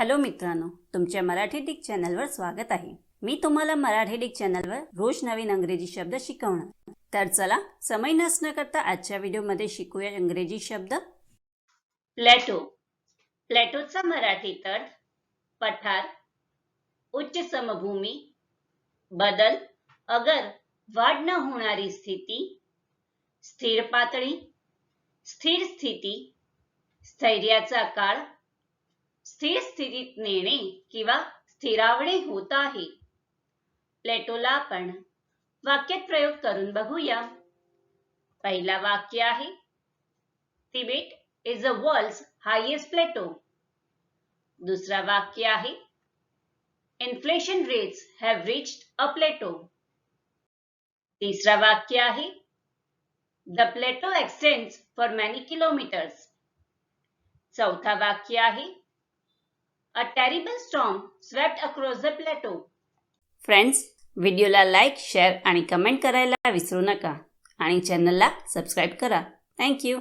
Hello मित्रांनो तुमच्या Marathi Dick चॅनलवर स्वागत आहे. मी तुम्हाला मराठी डिक चॅनलवर रोज नवीन अंग्रेजी शब्द शिकवणार. तर चला समय नसणं करता आजच्या व्हिडिओमध्ये शिकूया इंग्रजी शब्द. प्लॅटो. प्लॅटोचा मराठी अर्थ पठार उच्च समभूमी बदल अगर वाढ न होणारी स्थिती स्थिर पातळी स्थिर स्थिती स्थैर्याचा काळ स्थिर स्थितीत नेणे किंवा स्थिरावणे होत आहे. प्लेटोला आपण वाक्यात प्रयोग करून बघूया. पहिला वाक्य आहे Tibet is a world highest plateau दुसरा वाक्य आहे inflation rates have reached a plateau तिसरा वाक्य आहे the plateau extends for many kilometres चौथा वाक्य आहे a terrible storm swept across the plateau friends व्हिडिओला लाईक शेअर आणि कमेंट करायला विसरू नका. आणि चॅनलला सबस्क्राईब करा. थँक्यू